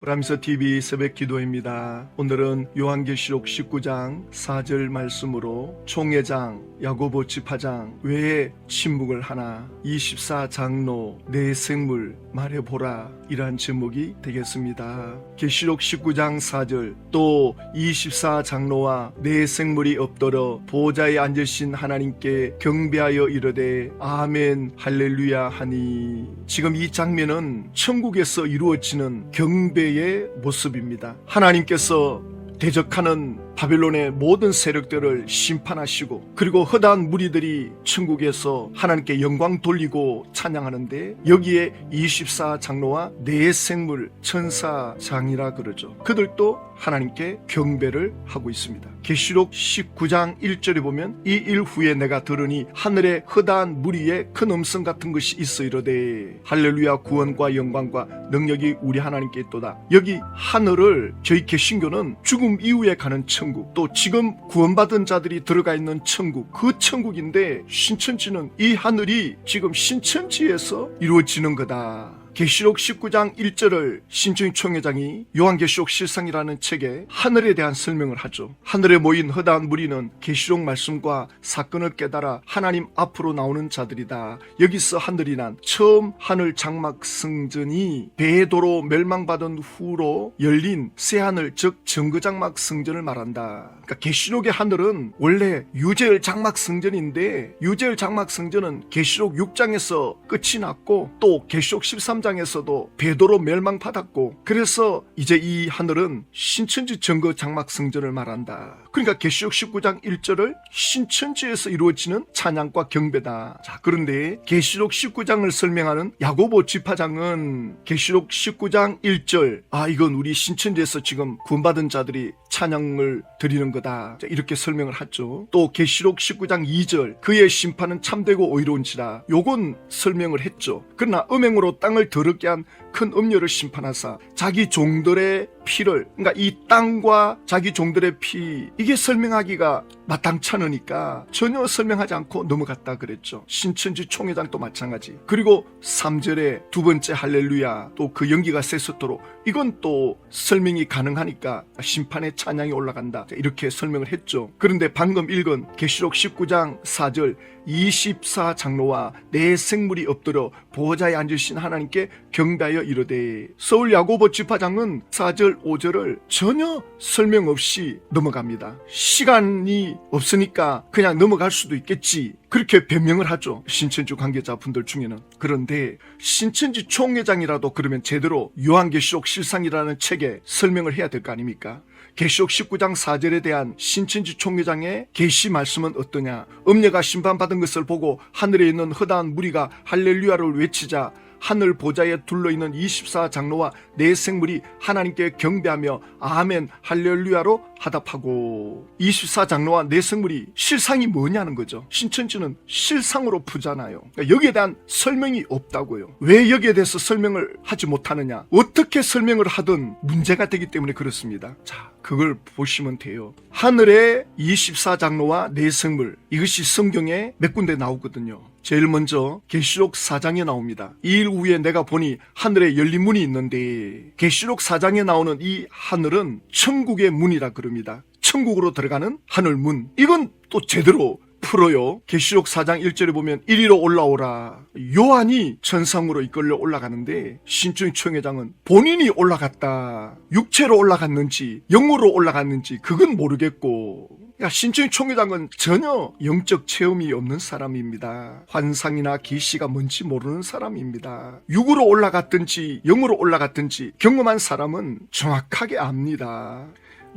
브람서 TV 새벽 기도입니다. 오늘은 요한계시록 19장 4절 말씀으로 총회장, 야고보 지파장 왜 침묵을 하나 24장로 내 생물 말해보라 이란 제목이 되겠습니다. 계시록 19장 4절 또 24장로와 내 생물이 엎드러 보좌에 앉으신 하나님께 경배하여 이르되 아멘 할렐루야 하니 지금 이 장면은 천국에서 이루어지는 경배의 모습입니다. 하나님께서 대적하는 바벨론의 모든 세력들을 심판하시고 그리고 허다한 무리들이 천국에서 하나님께 영광 돌리고 찬양하는데 여기에 24장로와 네 생물 천사장이라 그러죠. 그들도 하나님께 경배를 하고 있습니다. 계시록 19장 1절에 보면 이 일 후에 내가 들으니 하늘에 허다한 무리의 큰 음성 같은 것이 있어 이르되 할렐루야 구원과 영광과 능력이 우리 하나님께 있도다. 여기 하늘을 저희 개신교는 죽음 이후에 가는 천국 또 지금 구원받은 자들이 들어가 있는 천국 그 천국인데 신천지는 이 하늘이 지금 신천지에서 이루어지는 거다. 계시록 19장 1절을 신중희 총회장이 요한계시록 실상이라는 책에 하늘에 대한 설명을 하죠. 하늘에 모인 허다한 무리는 계시록 말씀과 사건을 깨달아 하나님 앞으로 나오는 자들이다. 여기서 하늘이란 처음 하늘 장막 성전이 배도로 멸망받은 후로 열린 새하늘 즉 정거장막 성전을 말한다. 그러니까 계시록의 하늘은 원래 유재열 장막 성전인데 유재열 장막 성전은 계시록 6장에서 끝이 났고 또 계시록 13장 에서도 배도로 멸망받았고 그래서 이제 이 하늘은 신천지 정거 장막 성전을 말한다. 그러니까 계시록 19장 1절을 신천지에서 이루어지는 찬양과 경배다. 자, 그런데 계시록 19장을 설명하는 야고보 지파장은 계시록 19장 1절 아 이건 우리 신천지에서 지금 구원받은 자들이 찬양을 드리는 거다. 자, 이렇게 설명을 하죠. 또 계시록 19장 2절 그의 심판은 참되고 오이로운지라 요건 설명을 했죠. 그러나 음행으로 땅을 더럽게 한큰 음료를 심판하사 자기 종들의 피를 그러니까 이 땅과 자기 종들의 피 이게 설명하기가 마땅찮으니까 전혀 설명하지 않고 넘어갔다 그랬죠. 신천지 총회장도 마찬가지. 그리고 3절에 두 번째 할렐루야 또 그 연기가 셌었도록 이건 또 설명이 가능하니까 심판의 찬양이 올라간다. 이렇게 설명을 했죠. 그런데 방금 읽은 계시록 19장 4절 24 장로와 내 생물이 엎드려 보호자에 앉으신 하나님께 경배하여 이르되 서울 야고보 지파장은 4절 5절을 전혀 설명 없이 넘어갑니다. 시간이 없으니까 그냥 넘어갈 수도 있겠지. 그렇게 변명을 하죠. 신천지 관계자분들 중에는. 그런데 신천지 총회장이라도 그러면 제대로 요한계시록 실상이라는 책에 설명을 해야 될 거 아닙니까? 계시록 19장 4절에 대한 신천지 총회장의 계시 말씀은 어떠냐? 음녀가 심판받은 것을 보고 하늘에 있는 허다한 무리가 할렐루야를 외치자 하늘 보좌에 둘러 있는 24장로와 네 생물이 하나님께 경배하며 아멘 할렐루야로 하답하고 24장로와 네 생물이 실상이 뭐냐는 거죠. 신천지는 실상으로 푸잖아요. 그러니까 여기에 대한 설명이 없다고요. 왜 여기에 대해서 설명을 하지 못하느냐? 어떻게 설명을 하든 문제가 되기 때문에 그렇습니다. 자, 그걸 보시면 돼요. 하늘의 24장로와 네 생물 이것이 성경에 몇 군데 나오거든요. 제일 먼저 계시록 4장에 나옵니다. 이 일 후에 내가 보니 하늘에 열린 문이 있는데 계시록 4장에 나오는 이 하늘은 천국의 문이라 그럽니다. 천국으로 들어가는 하늘 문. 이건 또 제대로 풀어요. 계시록 4장 1절에 보면 이리로 올라오라. 요한이 천상으로 이끌려 올라가는데 신중희 총회장은 본인이 올라갔다. 육체로 올라갔는지 영으로 올라갔는지 그건 모르겠고 야, 신중희 총회장은 전혀 영적 체험이 없는 사람입니다. 환상이나 계시가 뭔지 모르는 사람입니다. 육으로 올라갔든지 영으로 올라갔든지 경험한 사람은 정확하게 압니다.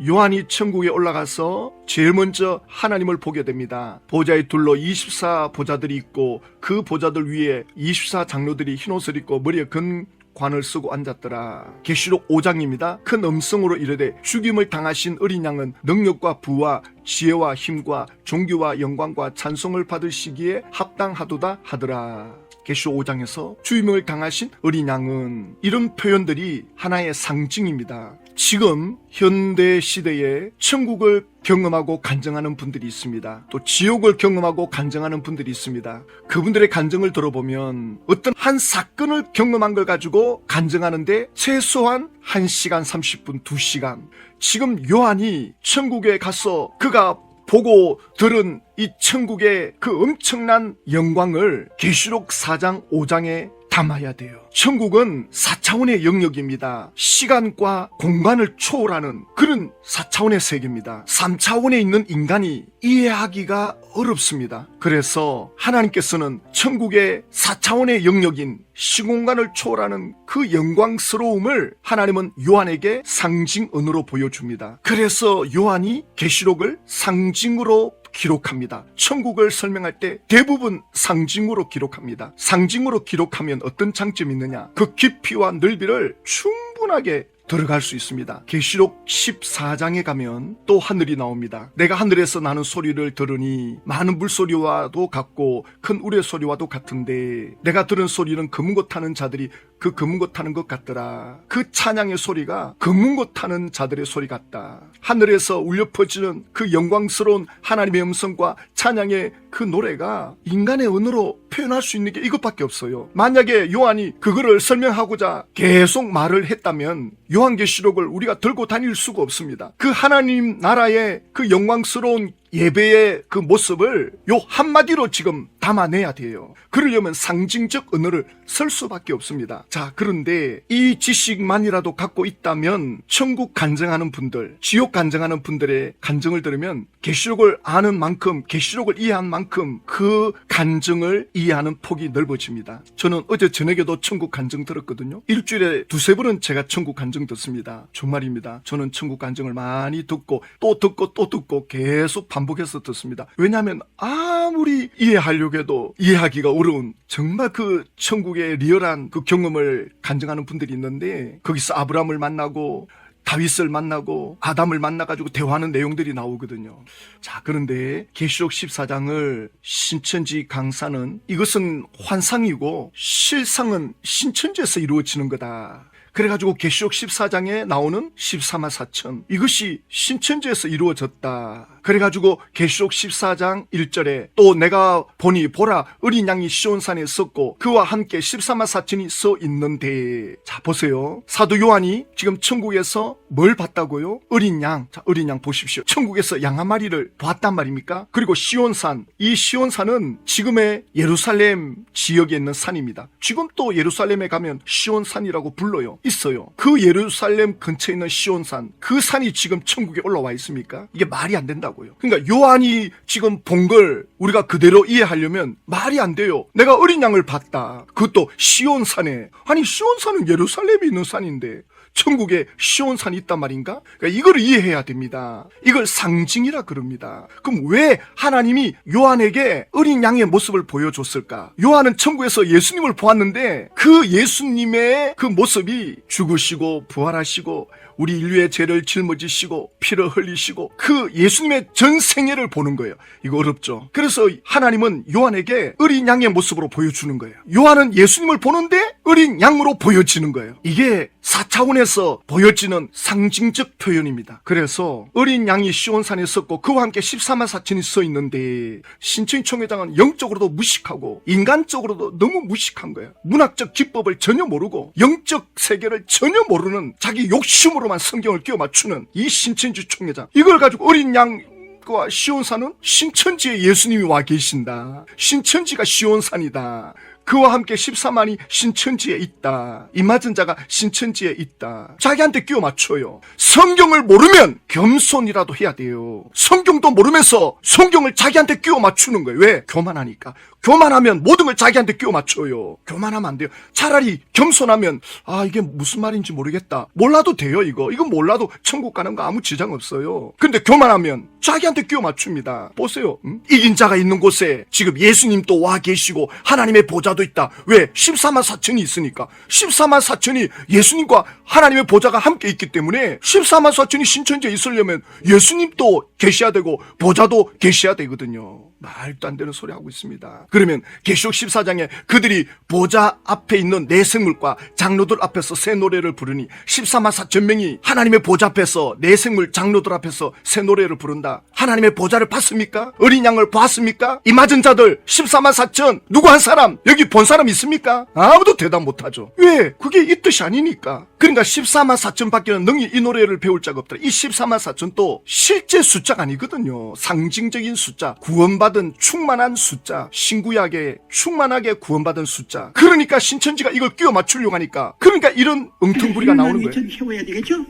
요한이 천국에 올라가서 제일 먼저 하나님을 보게 됩니다. 보좌에 둘러 24 보좌들이 있고 그 보좌들 위에 24 장로들이 흰 옷을 입고 머리에 근 관을 쓰고 앉았더라. 계시록 5장입니다. 큰 음성으로 이르되 죽임을 당하신 어린 양은 능력과 부와 지혜와 힘과 종교와 영광과 찬송을 받을 시기에 합당하도다 하더라. 계시록 5장에서 주임을 당하신 어린 양은 이런 표현들이 하나의 상징입니다. 지금 현대 시대에 천국을 경험하고 간증하는 분들이 있습니다. 또 지옥을 경험하고 간증하는 분들이 있습니다. 그분들의 간증을 들어보면 어떤 한 사건을 경험한 걸 가지고 간증하는데 최소한 1시간 30분, 2시간. 지금 요한이 천국에 가서 그가 보고 들은 이 천국의 그 엄청난 영광을 계시록 4장 5장에 담아야 돼요. 천국은 4차원의 영역입니다. 시간과 공간을 초월하는 그런 4차원의 세계입니다. 3차원에 있는 인간이 이해하기가 어렵습니다. 그래서 하나님께서는 천국의 4차원의 영역인 시공간을 초월하는 그 영광스러움을 하나님은 요한에게 상징 언어로 보여줍니다. 그래서 요한이 계시록을 상징으로 기록합니다. 천국을 설명할 때 대부분 상징으로 기록합니다. 상징으로 기록하면 어떤 장점이 있느냐? 그 깊이와 넓이를 충분하게 들어갈 수 있습니다. 계시록 14장에 가면 또 하늘이 나옵니다. 내가 하늘에서 나는 소리를 들으니 많은 물소리와도 같고 큰 우레 소리와도 같은데 내가 들은 소리는 검은고 타는 자들이 그 검은고 타는 것 같더라. 그 찬양의 소리가 검은고 타는 자들의 소리 같다. 하늘에서 울려 퍼지는 그 영광스러운 하나님의 음성과 찬양의 그 노래가 인간의 언어로 표현할 수 있는 게 이것밖에 없어요. 만약에 요한이 그거를 설명하고자 계속 말을 했다면 요한계시록을 우리가 들고 다닐 수가 없습니다. 그 하나님 나라의 그 영광스러운 예배의 그 모습을 요 한마디로 지금 담아내야 돼요. 그러려면 상징적 언어를 쓸 수밖에 없습니다. 자, 그런데 이 지식만이라도 갖고 있다면 천국 간증하는 분들, 지옥 간증하는 분들의 간증을 들으면 계시록을 아는 만큼, 계시록을 이해한 만큼 그 간증을 이해하는 폭이 넓어집니다. 저는 어제 저녁에도 천국 간증 들었거든요. 일주일에 두세 번은 제가 천국 간증 듣습니다. 정말입니다. 저는 천국 간증을 많이 듣고 또 듣고 또 듣고 계속 반 복해서 듣습니다. 왜냐하면 아무리 이해하려고 해도 이해하기가 어려운 정말 그 천국의 리얼한 그 경험을 간증하는 분들이 있는데 거기서 아브라함을 만나고 다윗을 만나고 아담을 만나가지고 대화하는 내용들이 나오거든요. 자, 그런데 계시록 14장을 신천지 강사는 이것은 환상이고 실상은 신천지에서 이루어지는 거다. 그래가지고 계시록 14장에 나오는 14만 4천 이것이 신천지에서 이루어졌다. 그래가지고 계시록 14장 1절에 또 내가 보니 보라 어린 양이 시온산에 섰고 그와 함께 14만 4천이 서 있는데 자 보세요 사도 요한이 지금 천국에서 뭘 봤다고요? 어린 양. 자 어린 양 보십시오. 천국에서 양 한 마리를 보았단 말입니까? 그리고 시온산 이 시온산은 지금의 예루살렘 지역에 있는 산입니다. 지금 또 예루살렘에 가면 시온산이라고 불러요. 있어요. 그 예루살렘 근처에 있는 시온산 그 산이 지금 천국에 올라와 있습니까? 이게 말이 안 된다고 요. 그러니까 요한이 지금 본 걸 우리가 그대로 이해하려면 말이 안 돼요. 내가 어린 양을 봤다. 그것도 시온산에 아니 시온산은 예루살렘에 있는 산인데 천국에 시온산이 있단 말인가? 그러니까 이걸 이해해야 됩니다. 이걸 상징이라 그럽니다. 그럼 왜 하나님이 요한에게 어린 양의 모습을 보여줬을까? 요한은 천국에서 예수님을 보았는데 그 예수님의 그 모습이 죽으시고 부활하시고 우리 인류의 죄를 짊어지시고 피를 흘리시고 그 예수님의 전 생애를 보는 거예요. 이거 어렵죠. 그래서 하나님은 요한에게 어린 양의 모습으로 보여주는 거예요. 요한은 예수님을 보는데 어린 양으로 보여지는 거예요. 이게 4차원에서 보여지는 상징적 표현입니다. 그래서 어린 양이 시온산에 섰고 그와 함께 14만 4천이 서 있는데 신천지 총회장은 영적으로도 무식하고 인간적으로도 너무 무식한 거예요. 문학적 기법을 전혀 모르고 영적 세계를 전혀 모르는 자기 욕심으로 만 성경을 끼워 맞추는 이 신천지 총회장 이걸 가지고 어린 양 과 시온산은 신천지에 예수님이 와 계신다. 신천지가 시온산이다. 그와 함께 14만이 신천지에 있다. 이 맞은 자가 신천지에 있다. 자기한테 끼워 맞춰요. 성경을 모르면 겸손이라도 해야 돼요. 성경도 모르면서 성경을 자기한테 끼워 맞추는 거예요. 왜? 교만하니까. 교만하면 모든 걸 자기한테 끼워 맞춰요. 교만하면 안 돼요. 차라리 겸손하면 아 이게 무슨 말인지 모르겠다. 몰라도 돼요 이거. 이건 몰라도 천국 가는 거 아무 지장 없어요. 근데 교만하면 자기한테 끼워 맞춥니다. 보세요. 음? 이긴 자가 있는 곳에 지금 예수님도 와 계시고 하나님의 보좌 도 보좌도 있다. 왜? 14만 4천이 있으니까. 14만 4천이 예수님과 하나님의 보좌가 함께 있기 때문에 14만 4천이 신천지에 있으려면 예수님도 계셔야 되고 보좌도 계셔야 되거든요. 말도 안 되는 소리 하고 있습니다. 그러면 계시록 14장에 그들이 보좌 앞에 있는 내 생물과 장로들 앞에서 새 노래를 부르니 14만 4천 명이 하나님의 보좌 앞에서 내 생물 장로들 앞에서 새 노래를 부른다. 하나님의 보좌를 봤습니까? 어린 양을 봤습니까? 이 맞은 자들 14만 4천 누구 한 사람 여기 본 사람 있습니까? 아무도 대답 못하죠. 왜? 그게 이 뜻이 아니니까. 그러니까 14만 4천 밖에는 능히 이 노래를 배울 자가 없더라. 이 14만 4천 또 실제 숫자가 아니거든요. 상징적인 숫자, 구원받은 충만한 숫자, 신구약에 충만하게 구원받은 숫자. 그러니까 신천지가 이걸 끼워 맞추려고 하니까 그러니까 이런 엉텅구리가 나오는 거예요. 2천 채워야 되겠죠?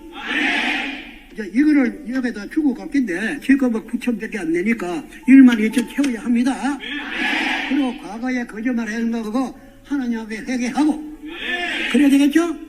이제 이거를 여기다 주고 갔겠는데 지금 9천밖에 안 되니까 1만 2천 채워야 합니다. 그리고 과거에 거짓말 했는 거고 하나님 앞에 회개하고 그래야 되겠죠?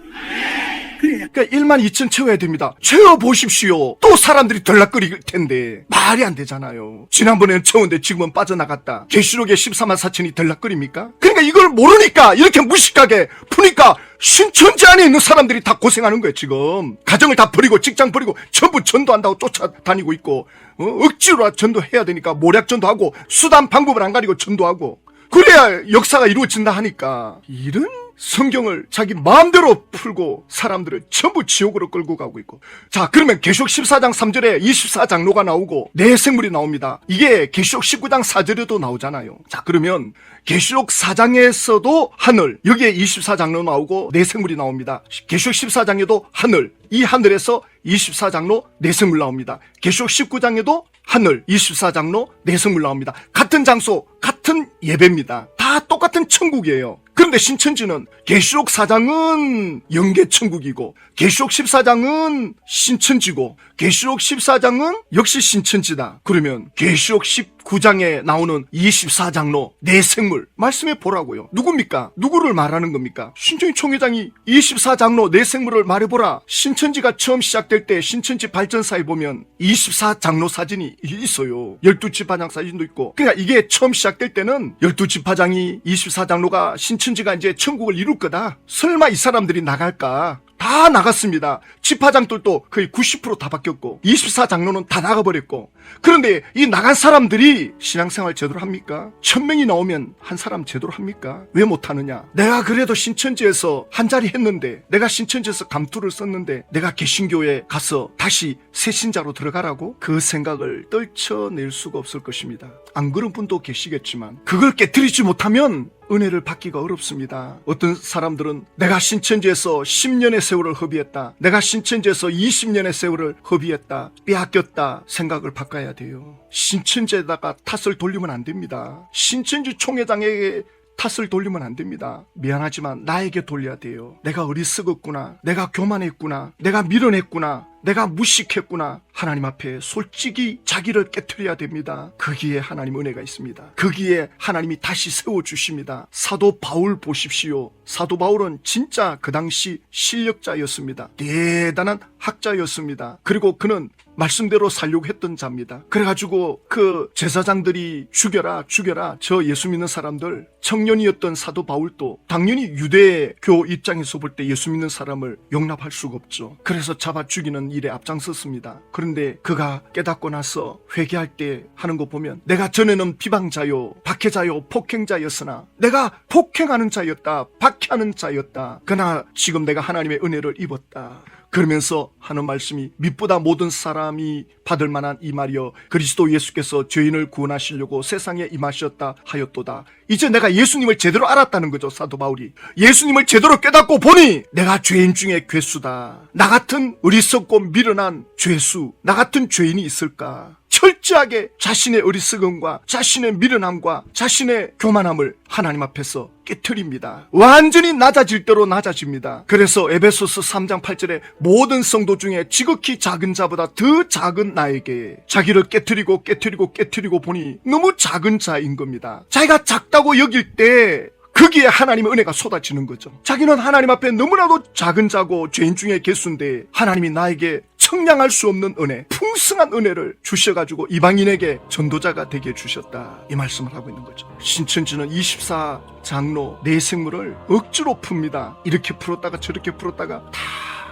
그러니까 1만 2천 채워야 됩니다. 채워 보십시오. 또 사람들이 들락거릴 텐데 말이 안 되잖아요. 지난번에는 채웠는데 지금은 빠져나갔다. 계시록에 14만 4천이 들락거립니까? 그러니까 이걸 모르니까 이렇게 무식하게 푸니까 신천지 안에 있는 사람들이 다 고생하는 거예요 지금. 가정을 다 버리고 직장 버리고 전부 전도한다고 쫓아다니고 있고 어? 억지로 전도해야 되니까 모략 전도하고 수단 방법을 안 가리고 전도하고 그래야 역사가 이루어진다 하니까 이런 성경을 자기 마음대로 풀고 사람들을 전부 지옥으로 끌고 가고 있고 자 그러면 계시록 14장 3절에 24장로가 나오고 내 생물이 나옵니다 이게 계시록 19장 4절에도 나오잖아요 자 그러면 계시록 4장에서도 하늘 여기에 24장로 나오고 내 생물이 나옵니다 계시록 14장에도 하늘 이 하늘에서 24장로 내생물 나옵니다. 계시록 19장에도 하늘 24장로 내생물 나옵니다. 같은 장소, 같은 예배입니다. 다 똑같은 천국이에요. 그런데 신천지는 계시록 4장은 영계 천국이고 계시록 14장은 신천지고 계시록 14장은 역시 신천지다. 그러면 계시록 19장에 나오는 24장로 내 생물 말씀해 보라고요. 누굽니까? 누구를 말하는 겁니까? 신천지 총회장이 24장로 내 생물을 말해보라. 신천지가 처음 시작될 때 신천지 발전사에 보면 24장로 사진이 있어요. 12지파장 사진도 있고. 그러니까 이게 처음 시작될 때는 12지파장이 24장로가 신천지가 이제 천국을 이룰 거다. 설마 이 사람들이 나갈까? 다 나갔습니다. 지파장들도 거의 90%다 바뀌었고 24장로는 다 나가버렸고 그런데 이 나간 사람들이 신앙생활 제대로 합니까? 천명이 나오면 한 사람 제대로 합니까? 왜 못하느냐? 내가 그래도 신천지에서 한 자리 했는데 내가 신천지에서 감투를 썼는데 내가 개신교에 가서 다시 새신자로 들어가라고? 그 생각을 떨쳐낼 수가 없을 것입니다. 안 그런 분도 계시겠지만 그걸 깨뜨리지 못하면 은혜를 받기가 어렵습니다. 어떤 사람들은 내가 신천지에서 10년의 세월을 허비했다. 내가 신천지에서 20년의 세월을 허비했다. 빼앗겼다. 생각을 바꿔야 돼요. 신천지에다가 탓을 돌리면 안 됩니다. 신천지 총회장에게 탓을 돌리면 안 됩니다. 미안하지만 나에게 돌려야 돼요. 내가 어리석었구나. 내가 교만했구나. 내가 밀어냈구나. 내가 무식했구나. 하나님 앞에 솔직히 자기를 깨뜨려야 됩니다. 거기에 하나님 은혜가 있습니다. 거기에 하나님이 다시 세워주십니다. 사도 바울 보십시오. 사도 바울은 진짜 그 당시 실력자였습니다. 대단한 학자였습니다. 그리고 그는 말씀대로 살려고 했던 자입니다. 그래가지고 그 제사장들이 죽여라 죽여라 저 예수 믿는 사람들 청년이었던 사도 바울도 당연히 유대교 입장에서 볼 때 예수 믿는 사람을 용납할 수가 없죠. 그래서 잡아 죽이는 일에 앞장섰습니다. 그런데 그가 깨닫고 나서 회개할 때 하는 거 보면 내가 전에는 비방자요 박해자요 폭행자였으나 내가 폭행하는 자였다 박해하는 자였다 그러나 지금 내가 하나님의 은혜를 입었다. 그러면서 하는 말씀이 밑보다 모든 사람이 받을 만한 이 말이여 그리스도 예수께서 죄인을 구원하시려고 세상에 임하셨다 하였도다. 이제 내가 예수님을 제대로 알았다는 거죠 사도 바울이. 예수님을 제대로 깨닫고 보니 내가 죄인 중에 괴수다. 나 같은 어리석고 미련한 죄수, 나 같은 죄인이 있을까? 철저하게 자신의 어리석음과 자신의 미련함과 자신의 교만함을 하나님 앞에서 깨뜨립니다. 완전히 낮아질 대로 낮아집니다. 그래서 에베소스 3장 8절에 모든 성도 중에 지극히 작은 자보다 더 작은 나에게 자기를 깨뜨리고 깨뜨리고 깨뜨리고 보니 너무 작은 자인 겁니다. 자기가 작다고 여길 때 거기에 하나님의 은혜가 쏟아지는 거죠. 자기는 하나님 앞에 너무나도 작은 자고 죄인 중에 개수인데 하나님이 나에게 청량할 수 없는 은혜, 풍성한 은혜를 주셔가지고 이방인에게 전도자가 되게 해주셨다. 이 말씀을 하고 있는 거죠. 신천지는 24 장로 내 생물을 억지로 풉니다. 이렇게 풀었다가 저렇게 풀었다가 다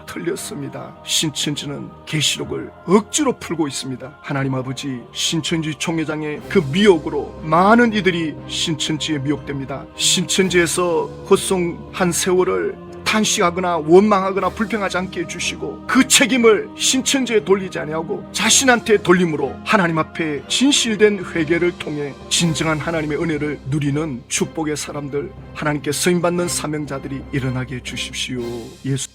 틀렸습니다. 신천지는 계시록을 억지로 풀고 있습니다. 하나님 아버지 신천지 총회장의 그 미혹으로 많은 이들이 신천지에 미혹됩니다. 신천지에서 헛송한 세월을 탄식하거나 원망하거나 불평하지 않게 해주시고 그 책임을 신천지에 돌리지 아니하고 자신한테 돌림으로 하나님 앞에 진실된 회개를 통해 진정한 하나님의 은혜를 누리는 축복의 사람들 하나님께 쓰임받는 사명자들이 일어나게 해주십시오. 예수